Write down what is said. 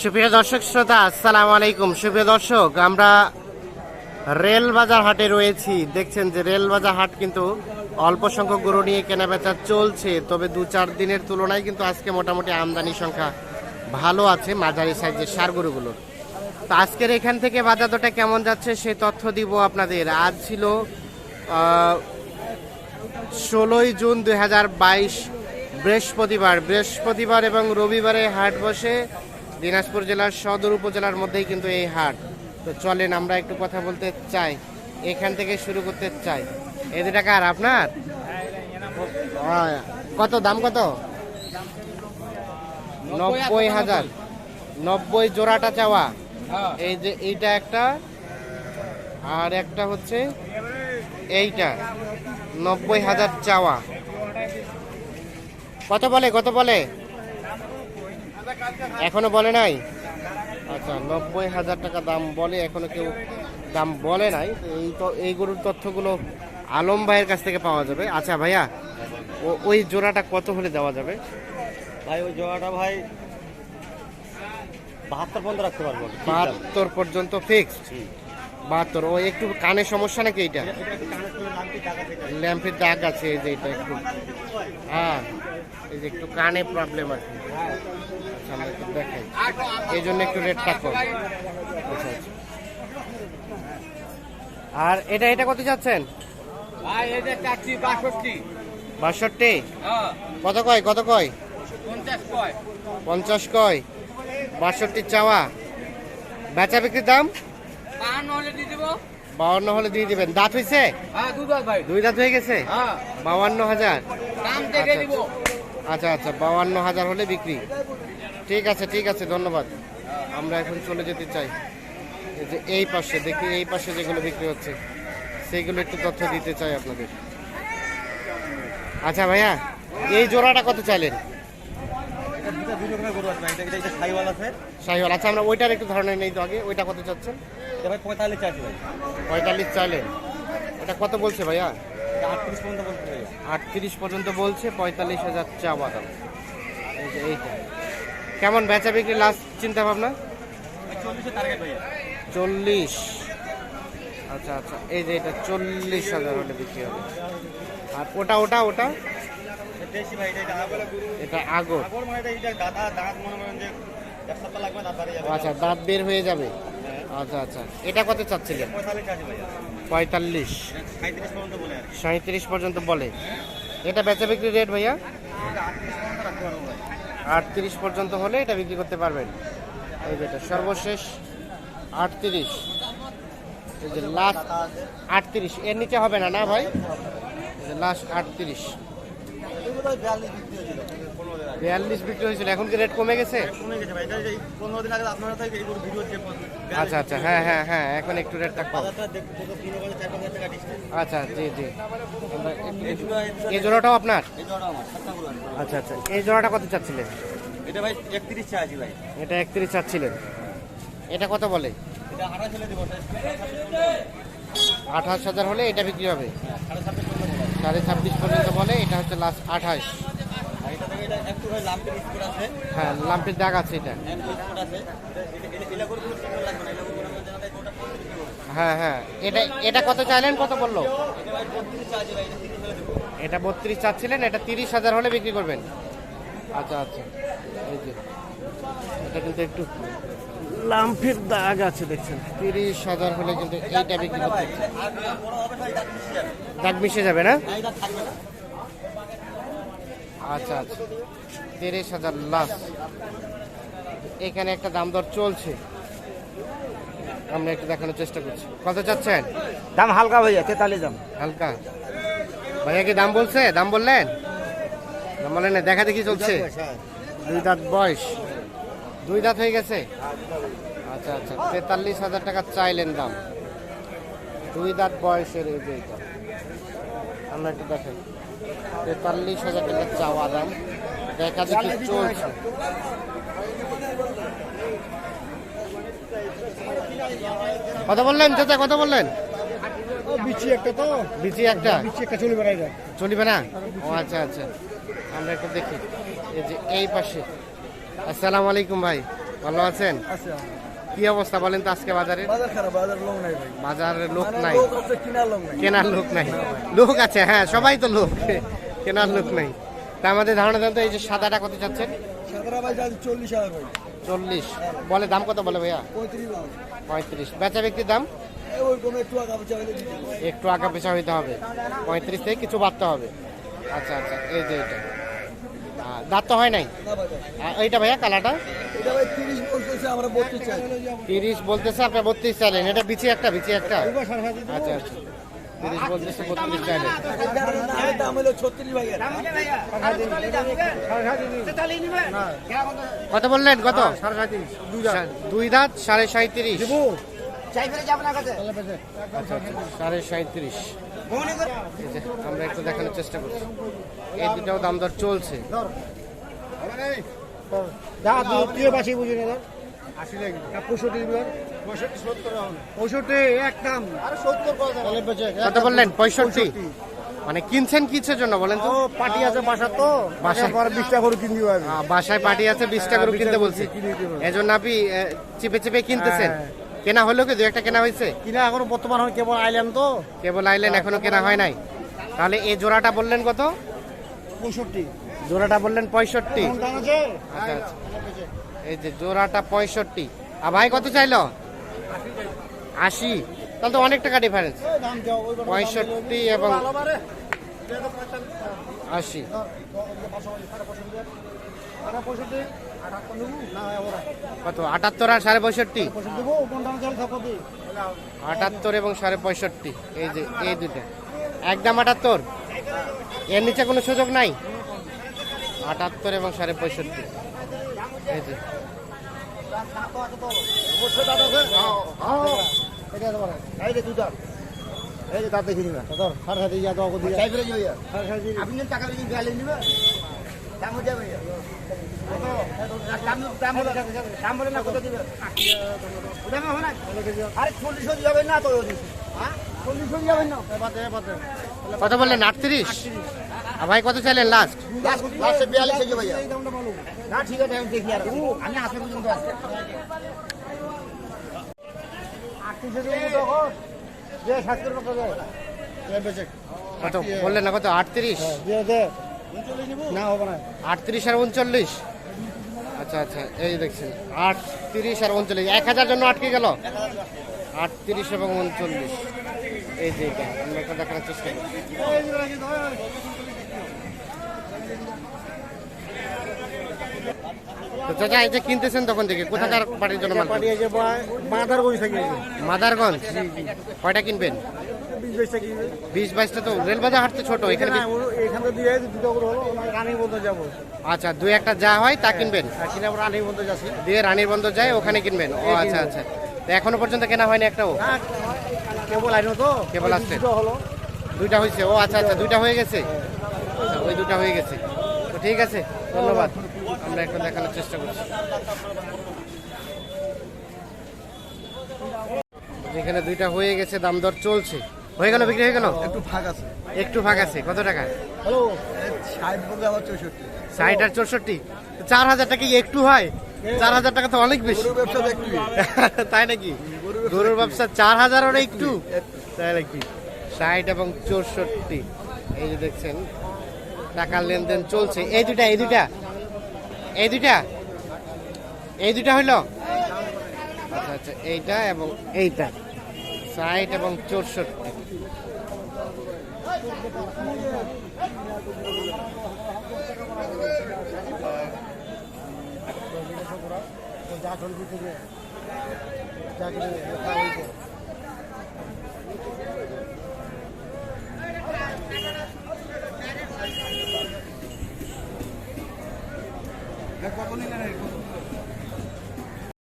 সুপ্রিয় দর্শক শ্রোতা, আসসালামু আলাইকুম। সুপ্রিয় দর্শক, আমরা রেল বাজার হাটে রয়েছি। দেখছেন যে রেল বাজার হাট কিন্তু অল্প সংখ্যক গরু নিয়ে কেনাবেচা চলছে। তবে দু চার দিনের তুলনায় কিন্তু আজকে মোটামুটি আমদানি সংখ্যা ভালো আছে, মাঝারি সাইজের সার গরুগুলোর তো আজকের এখান থেকে বাজার কেমন যাচ্ছে সে তথ্য দিব আপনাদের। আজ ছিল ষোলোই জুন দুই হাজার বাইশ বৃহস্পতিবার। বৃহস্পতিবার এবং রবিবারে হাট বসে দিনাজপুর জেলার সদর উপজেলার মধ্যেই কিন্তু এই হাট। তো চলেন আমরা একটু কথা বলতে চাই। এখান থেকে শুরু করতে চাই। এই দুটা কার, আপনার? কত, দাম কত? নব্বই হাজার। নব্বই জোড়াটা চাওয়া। এই যে এইটা একটা, আর একটা হচ্ছে এইটা। নব্বই হাজার চাওয়া। কত বলে কত বলে? এখনও বলে নাই? আচ্ছা নব্বই হাজার টাকা দাম বলে এখনও কেউ দাম বলে নাই। এই তো এই গরুর তথ্যগুলো আলম ভাইয়ের কাছ থেকে পাওয়া যাবে। আচ্ছা ভাইয়া ওই জোড়াটা কত হলে দেওয়া যাবে? ভাই ওই জোড়াটা ভাই বাহাত্তর পর্যন্ত রাখতে পারব। বাহাত্তর পর্যন্ত ফিক্সড বাহাত্তর। ও একটু কানে সমস্যা নাকি এইটা? ল্যাম্পের দাগ আছে এই যে এটা একটু। হ্যাঁ এই যে একটু কানে প্রবলেম আছে আচ্ছা, আমরা একটু দেখাই এই জন্য একটু রেটটা কম। আর এটা এটা কত যাচ্ছেন? বাষট্টি। হ্যাঁ। কত কয় কত কয়? পঞ্চাশ কয়। পঞ্চাশ কয়। বাষট্টি চাওয়া। বেচা বিক্রির দাম? পান হলে দিয়ে দেবো। বাউন্ন হলে দিয়ে দিবেন। দাঁত হয়েছে হ্যাঁ দুই দাঁত হয়ে গেছে? হ্যাঁ। বাউান্ন হাজার। আচ্ছা, দিব। আচ্ছা আচ্ছা বাউান্ন হাজার হলে বিক্রি। ঠিক আছে ঠিক আছে, ধন্যবাদ। আমরা এখন চলে যেতে চাই। যে এই পাশে, দেখি এই পাশে যেগুলো বিক্রি হচ্ছে, সেইগুলো একটু তথ্য দিতে চাই আপনাদের। আচ্ছা ভাইয়া, এই জোড়াটা কত চাইলেন? শাহিওয়াল আচ্ছা আমরা ওইটার একটু ধারণা নেই তো আগে, ওইটা কত চাচ্ছেন? পঁয়তাল্লিশ চার্জ পঁয়তাল্লিশ চাইলেন। এটা কত বলছে ভাইয়া? আটত্রিশ পর্যন্ত বলছে। পঁয়তাল্লিশ হাজার চা দাম। এই যে এইটা। কেমন বেচা বিক্রি লাস্ট চিন্তা ভাবনা চল্লিশ। আচ্ছা আচ্ছা এই যে এটা চল্লিশ হাজার হলে বিক্রি হবে। আর ওটা ওটা ওটা? এটা আগর। আচ্ছা দাঁত বের হয়ে যাবে। আচ্ছা আচ্ছা এটা কত চাচ্ছিলেন? পঁয়তাল্লিশ। সাঁত্রিশ পর্যন্ত বলে। এটা বেচা বিক্রি রেট ভাইয়া? আটত্রিশ পর্যন্ত হলে এটা বিক্রি করতে পারবেন। এই যেটা সর্বশেষ আটত্রিশ। এই যে লাস্ট আটত্রিশ। এর নিচে হবে না না ভাই? যে লাস্ট আটত্রিশ। বিয়াল্লিশ বিক্রি হয়েছিল এখন কি রেট কমে গেছে? কমে গেছে ভাই এই পনেরো দিন আগে আপনারা থেকে এই ভিডিও যে আচ্ছা আচ্ছা হ্যাঁ হ্যাঁ হ্যাঁ এখন একটু রেটটা কম। আচ্ছা জি জি। এই জোড়াটাও আপনার? আচ্ছা আচ্ছা এই জোড়াটা কত চাচ্ছিলেন? এটা ভাই একত্রিশ চার্জ ভাই। এটা একত্রিশ চাচ্ছিলেন। এটা কত বলে? আঠাশ হাজার হলে এটা বিক্রি হবে? পর্যন্ত সাড়ে ছাব্বিশ পর্যন্ত বলে এটা হচ্ছে লাস্ট আঠাশ। হ্যাঁ লাম্পের দাগ আছে এটা। দেবো হ্যাঁ হ্যাঁ। এটা এটা কত চাইলেন কত বলল? এটা বত্রিশ চাচ্ছিলেন এটা তিরিশ হাজার হলে বিক্রি করবেন। আচ্ছা আচ্ছা। এই যে এটা কিন্তু একটু লাম্পের দাগ আছে দেখছেন? তিরিশ হাজার হলে কিন্তু এইটা বিক্রি করতে দাগ মিশে যাবে না। আচ্ছা আচ্ছা। তিরিশ হাজার লাস্ট এখানে একটা দাম দর চলছে। আমরা একটু দেখানোর চেষ্টা করছি। কত চাচ্ছেন? দাম হালকা ভাইয়া তেতাল্লিশ দাম। হালকা। ভাইয়া কি দাম বলছে? দাম বললেন? দাম বললেন দেখা দেখি চলছে? দুই দাঁত বয়স। দুই দাঁত হয়ে গেছে? আচ্ছা আচ্ছা। তেতাল্লিশ হাজার টাকা চাইলেন দাম। দুই দাঁত বয়সের এই যে এটা। আমরা একটু দেখেন। তেতাল্লিশ হাজার টাকা চাওয়া দাম। দেখা দেখি চলছে। কত বললেন চাচা কত বললেন? বিচি একটা তো। বিচি একটা? বিচি চলিবে না ও আচ্ছা আচ্ছা। আমরা একটু দেখি। এই যে এই পাশে। আসসালামু আলাইকুম ভাই ভালো আছেন? আছে কি অবস্থা বলেন তো আজকে বাজারে বাজার খারাপ বাজার লোক নাই ভাই। বাজারে লোক মানে নাই। লোক লোক নাই। কেনার লোক নাই। লোক আছে হ্যাঁ সবাই তো লোক। কেনার লোক নাই। তা আমাদের ধারণা দেন তো এই যে সাদাটা কত চাচ্ছেন চল্লিশ হাজার ভাই। চল্লিশ। বলে দাম কত বলে ভাইয়া? পঁয়ত্রিশ বেচা ব্যক্তির দাম? একটু আগে আঁকা পেছা হইতে হবে। পঁয়ত্রিশ থেকে কিছু বাড়তে হবে। আচ্ছা আচ্ছা এই যে এটা। দাঁত তো হয় নাই? এইটা ভাইয়া কালাটা এটা ভাই তিরিশ বলতেছে আমরা বত্রিশ চাই। তিরিশ বলতেছে আপনার বত্রিশ চাইলেন। এটা বিচি একটা বিচি একটা? আচ্ছা আচ্ছা। তিরিশ বলতেছে বত্রিশ চাইলেন। কত বললেন কত? দুই দাঁত। সাড়ে সাঁত্রিশ। আচ্ছা আচ্ছা সাড়ে সাঁত্রিশ। আমরা একটু দেখানোর চেষ্টা করছি। এই দুটাও দাম দর চলছে। পঁয়ষট্টি এক দাম। আরে সত্তর কত বললেন? পঁয়ষট্টি। মানে কিনছেন কিসের জন্য বলেন তো? পার্টি আছে বাসা তো। বাসায়। পর বিশটা করে কিনবি আমি বাসায় পার্টি আছে বিশ টাকা হ্যাঁ, কিনতে 20 বলছে। কিনে দিতে বলছে। এজন্য আপনি চিপে চিপে কিনতেছেন। হ্যাঁ। কেনা হলো কি? দু একটা কেনা হয়েছে? কিনা এখনও বর্তমান হয় কেবল আইলেন তো। কেবল আইলেন এখনও কেনা হয় নাই। তাহলে এই জোড়াটা বললেন কত? পঁয়ষট্টি। জোড়াটা বললেন পঁয়ষট্টি। আচ্ছা আচ্ছা। এই যে জোড়াটা পঁয়ষট্টি। আর ভাই কত চাইলো? আশি। তাহলে তো অনেক টাকা ডিফারেন্স পঁয়ষট্টি এবং আশি। কত? আটাত্তর আর সাড়ে পঁয়ষট্টি? আটাত্তর এবং সাড়ে পঁয়ষট্টি। এই যে, এই দুটা একদম আটাত্তর। এর নিচে কোনো সুযোগ নাই? আটাত্তর এবং সাড়ে পঁয়ষট্টি। কত দিবে দাম হবে না আরে চল্লিশ যাবে না তো চল্লিশ যাবে না বাদে বাদে কত বললেন আটত্রিশ ভাই কত চাইলেন লাস্ট লাস্টে বিয়াল্লিশ হয়ে যাবে না ঠিক আছে আমি দেখি আর আমি আসে পর্যন্ত হয়ে বেচে কত? বললেন না কত? আটত্রিশ? না হবে না। আটত্রিশ আর উনচল্লিশ? আচ্ছা আচ্ছা এই দেখছেন। আটত্রিশ আর উনচল্লিশ। এক হাজার জন্য আটকে গেল? আটত্রিশ এবং উনচল্লিশ। এই যে আমরা দেখানোর চেষ্টা করি। চাচা এই যে কিনতেছেন তখন থেকে কোথাকার পার্টির জন্য মাল পাঠিয়েছে থেকে মাদারগঞ্জ? কয়টা কিনবেন? বিশ বাইশটা তো রেলবাজার হাট তো ছোট এখানে এখান দিয়ে দুটো বন্ধ যাব। আচ্ছা দুই একটা যা হয় তা কিনবেন? আর কিনে আমরা রানী বন্ধ যাচ্ছি। দিয়ে রানীর বন্ধ যায় ওখানে কিনবেন? ও আচ্ছা আচ্ছা। এখনও পর্যন্ত কেনা হয়নি একটাও কেবল আইনো তো। কেবল আসছে। হলো। দুইটা হয়েছে। ও আচ্ছা আচ্ছা দুইটা হয়ে গেছে? আচ্ছা ওই দুটা হয়ে গেছে। তো ঠিক আছে ধন্যবাদ। আমরা একটু দেখানোর চেষ্টা করছি। যেখানে দুইটা হয়ে গেছে দাম দর চলছে। হয়ে গেল বিক্রি হয়ে গেল? একটু ফাঁক আছে। একটু ফাঁক আছে কত টাকা? ষাট আর চৌষট্টি? চার হাজার টাকা কি একটু হয়? চার হাজার টাকা তো অনেক বেশি। তাই নাকি? গরুর ব্যবসা চার হাজার একটু? তাই নাকি ষাট এবং চৌষট্টি। এই যে দেখছেন টাকার লেনদেন চলছে। এই দুটা এই দুটা এই দুটা এই দুটা হইল? আচ্ছা আচ্ছা এইটা এবং এইটা। ষাট এবং চৌষট্টি। যা কত নিলেন